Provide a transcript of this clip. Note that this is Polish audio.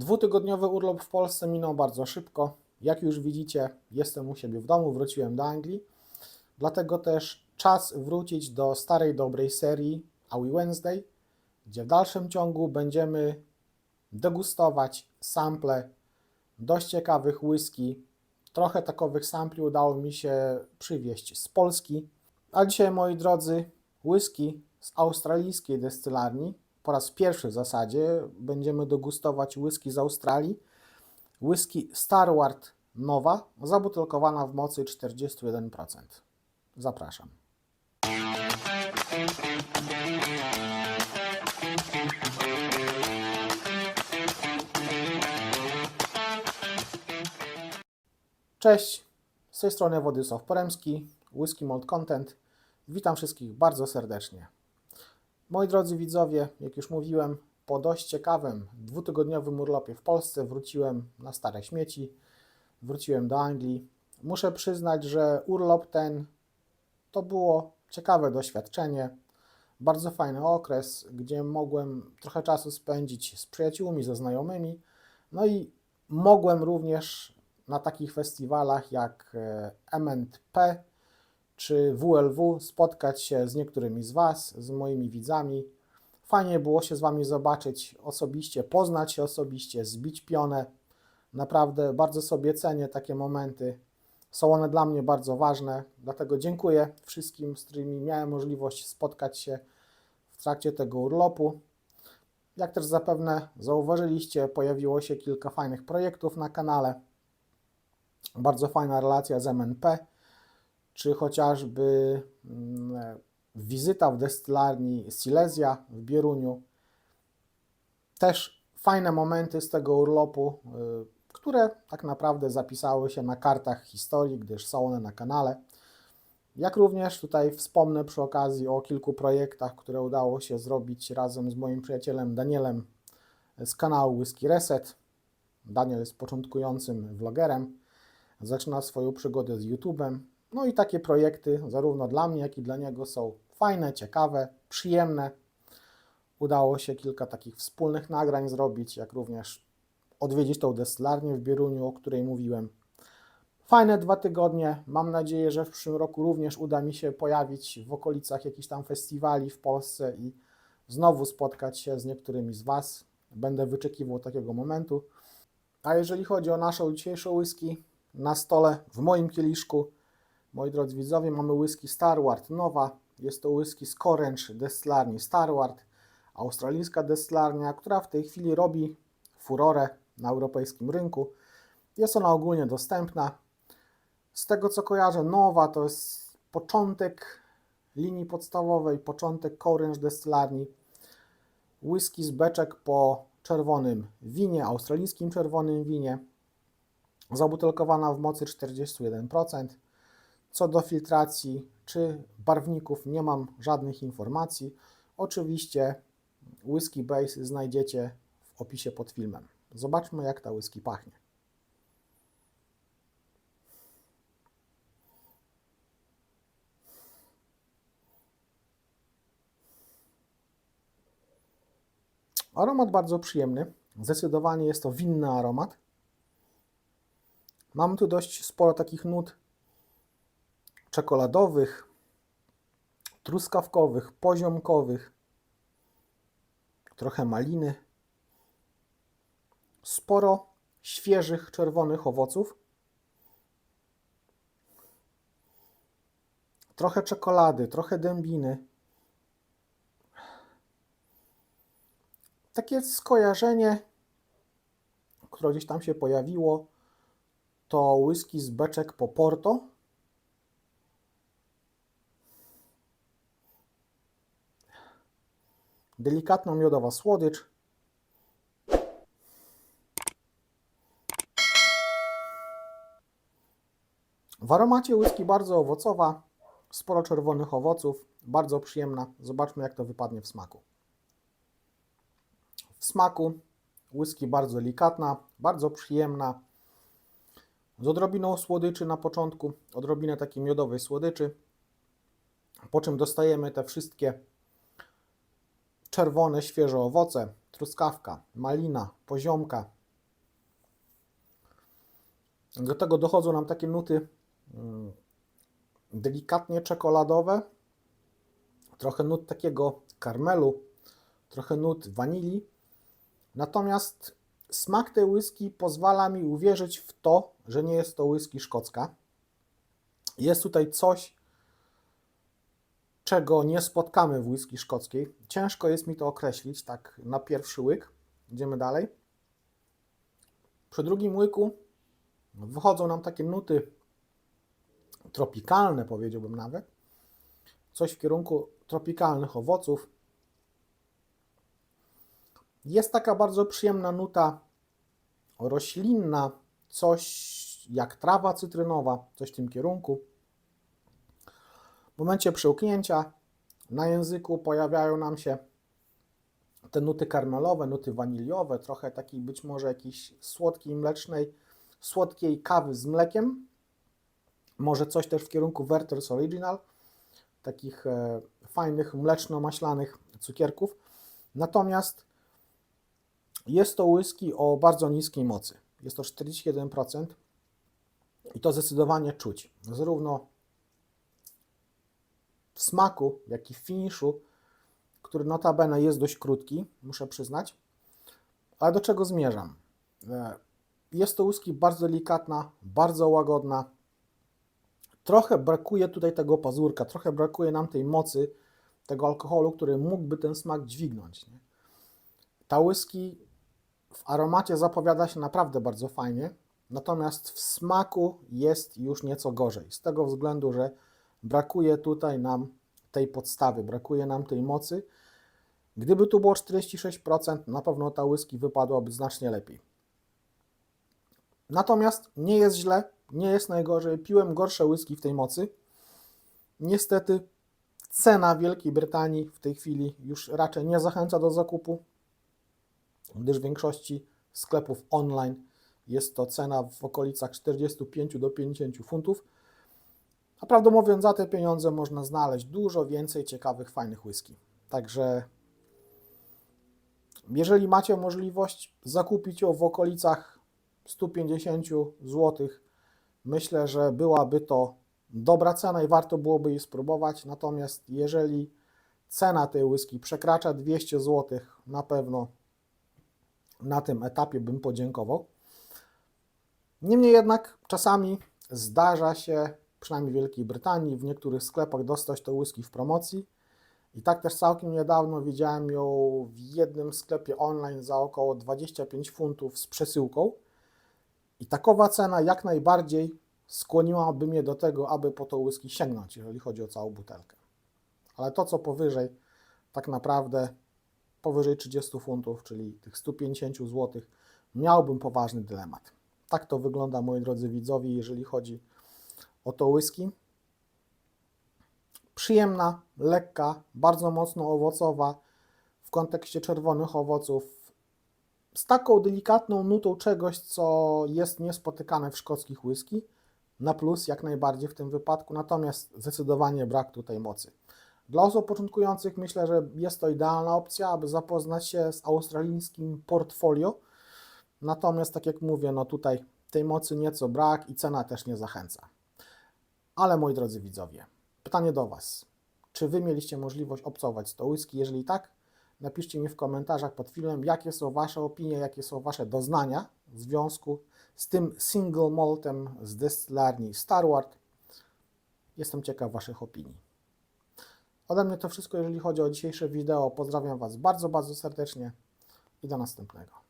Dwutygodniowy urlop w Polsce minął bardzo szybko. Jak już widzicie, jestem u siebie w domu, wróciłem do Anglii. Dlatego też czas wrócić do starej, dobrej serii Awi Wednesday, gdzie w dalszym ciągu będziemy degustować sample dość ciekawych whisky. Trochę takowych sampli udało mi się przywieźć z Polski. A dzisiaj, moi drodzy, whisky z australijskiej destylarni. Po raz pierwszy w zasadzie będziemy degustować whisky z Australii. Whisky Starward Nowa, zabutelkowana w mocy 41%. Zapraszam. Cześć, z tej strony Władysław Poremski, Whisky Malt Content. Witam wszystkich bardzo serdecznie. Moi drodzy widzowie, jak już mówiłem, po dość ciekawym dwutygodniowym urlopie w Polsce wróciłem na stare śmieci, wróciłem do Anglii. Muszę przyznać, że urlop ten to było ciekawe doświadczenie, bardzo fajny okres, gdzie mogłem trochę czasu spędzić z przyjaciółmi, ze znajomymi, no i mogłem również na takich festiwalach jak e, MNP czy WLW spotkać się z niektórymi z Was, z moimi widzami. Fajnie było się z Wami zobaczyć osobiście, poznać się osobiście, zbić pionę. Naprawdę bardzo sobie cenię takie momenty. Są one dla mnie bardzo ważne, dlatego dziękuję wszystkim, z którymi miałem możliwość spotkać się w trakcie tego urlopu. Jak też zapewne zauważyliście, pojawiło się kilka fajnych projektów na kanale. Bardzo fajna relacja z MNP, czy chociażby mm, wizyta w destylarni Silesia w Bieruniu. Też fajne momenty z tego urlopu, y, które tak naprawdę zapisały się na kartach historii, gdyż są one na kanale. Jak również tutaj wspomnę przy okazji o kilku projektach, które udało się zrobić razem z moim przyjacielem Danielem z kanału Whisky Reset. Daniel jest początkującym vlogerem, zaczyna swoją przygodę z YouTube'em. No i takie projekty, zarówno dla mnie, jak i dla niego, są fajne, ciekawe, przyjemne. Udało się kilka takich wspólnych nagrań zrobić, jak również odwiedzić tą destylarnię w Bieruniu, o której mówiłem. Fajne dwa tygodnie. Mam nadzieję, że w przyszłym roku również uda mi się pojawić w okolicach jakichś tam festiwali w Polsce i znowu spotkać się z niektórymi z Was. Będę wyczekiwał takiego momentu. A jeżeli chodzi o naszą dzisiejszą whisky, na stole w moim kieliszku, moi drodzy widzowie, mamy whisky Starward Nowa. Jest to whisky z Corange destylarni Starward, australijska destylarnia, która w tej chwili robi furorę na europejskim rynku. Jest ona ogólnie dostępna. Z tego co kojarzę, nowa to jest początek linii podstawowej, początek Corange destylarni. Whisky z beczek po czerwonym winie, australijskim czerwonym winie. Zabutelkowana w mocy 41%. Co do filtracji czy barwników nie mam żadnych informacji. Oczywiście whisky base znajdziecie w opisie pod filmem. Zobaczmy jak ta whisky pachnie. Aromat bardzo przyjemny. Zdecydowanie jest to winny aromat. Mam tu dość sporo takich nut czekoladowych, truskawkowych, poziomkowych, trochę maliny, sporo świeżych czerwonych owoców, trochę czekolady, trochę dębiny. Takie skojarzenie, które gdzieś tam się pojawiło, to whisky z beczek po Porto. Delikatna miodowa słodycz. W aromacie whisky bardzo owocowa, sporo czerwonych owoców, bardzo przyjemna. Zobaczmy jak to wypadnie w smaku. W smaku whisky bardzo delikatna, bardzo przyjemna, z odrobiną słodyczy na początku, odrobinę takiej miodowej słodyczy, po czym dostajemy te wszystkie czerwone, świeże owoce, truskawka, malina, poziomka, Do tego dochodzą nam takie nuty mm, delikatnie czekoladowe, trochę nut takiego karmelu, trochę nut wanilii. Natomiast smak tej whisky pozwala mi uwierzyć w to, że nie jest to whisky szkocka. Jest tutaj coś, czego nie spotkamy w whisky szkockiej. Ciężko jest mi to określić tak na pierwszy łyk. Idziemy dalej. Przy drugim łyku wychodzą nam takie nuty tropikalne, powiedziałbym nawet. Coś w kierunku tropikalnych owoców. Jest taka bardzo przyjemna nuta roślinna, coś jak trawa cytrynowa, coś w tym kierunku. Momencie przełknięcia na języku pojawiają nam się te nuty karmelowe, nuty waniliowe, trochę takiej być może jakiejś słodkiej, mlecznej, słodkiej kawy z mlekiem. Może coś też w kierunku Werther's Original, takich e, fajnych mleczno-maślanych cukierków. Natomiast jest to whisky o bardzo niskiej mocy. Jest to 41% i to zdecydowanie czuć. Zarówno w smaku, jak i w finiszu, który notabene jest dość krótki, muszę przyznać. Ale do czego zmierzam? E, Jest to whisky bardzo delikatna, bardzo łagodna. Trochę brakuje tutaj tego pazurka, trochę brakuje nam tej mocy, tego alkoholu, który mógłby ten smak dźwignąć. Nie? Ta whisky w aromacie zapowiada się naprawdę bardzo fajnie, natomiast w smaku jest już nieco gorzej. Z tego względu, że brakuje tutaj nam tej podstawy, brakuje nam tej mocy. Gdyby tu było 46%, na pewno ta whisky wypadłaby znacznie lepiej. Natomiast nie jest źle, nie jest najgorzej. Piłem gorsze whisky w tej mocy. Niestety cena Wielkiej Brytanii w tej chwili już raczej nie zachęca do zakupu, gdyż w większości sklepów online jest to cena w okolicach 45 do 50 funtów. A prawdę mówiąc, za te pieniądze można znaleźć dużo więcej ciekawych, fajnych whisky. Także jeżeli macie możliwość zakupić ją w okolicach 150 zł, myślę, że byłaby to dobra cena i warto byłoby jej spróbować. Natomiast jeżeli cena tej whisky przekracza 200 zł, na pewno na tym etapie bym podziękował. Niemniej jednak czasami zdarza się, przynajmniej w Wielkiej Brytanii, w niektórych sklepach dostać to whisky w promocji. I tak też całkiem niedawno widziałem ją w jednym sklepie online za około 25 funtów z przesyłką. I takowa cena jak najbardziej skłoniłaby mnie do tego, aby po to whisky sięgnąć, jeżeli chodzi o całą butelkę. Ale to, co powyżej, tak naprawdę powyżej 30 funtów, czyli tych 150 zł, miałbym poważny dylemat. Tak to wygląda, moi drodzy widzowie, jeżeli chodzi o to whisky. Przyjemna, lekka, bardzo mocno owocowa w kontekście czerwonych owoców, z taką delikatną nutą czegoś, co jest niespotykane w szkockich whisky, na plus jak najbardziej w tym wypadku, natomiast zdecydowanie brak tutaj mocy. Dla osób początkujących myślę, że jest to idealna opcja, aby zapoznać się z australijskim portfolio. Natomiast, tak jak mówię, no tutaj tej mocy nieco brak i cena też nie zachęca. Ale moi drodzy widzowie, pytanie do Was. Czy Wy mieliście możliwość obcować z to whisky? Jeżeli tak, napiszcie mi w komentarzach pod filmem, jakie są Wasze opinie, jakie są Wasze doznania w związku z tym single maltem z destylarni Starward. Jestem ciekaw Waszych opinii. Ode mnie to wszystko, jeżeli chodzi o dzisiejsze wideo. Pozdrawiam Was bardzo, bardzo serdecznie i do następnego.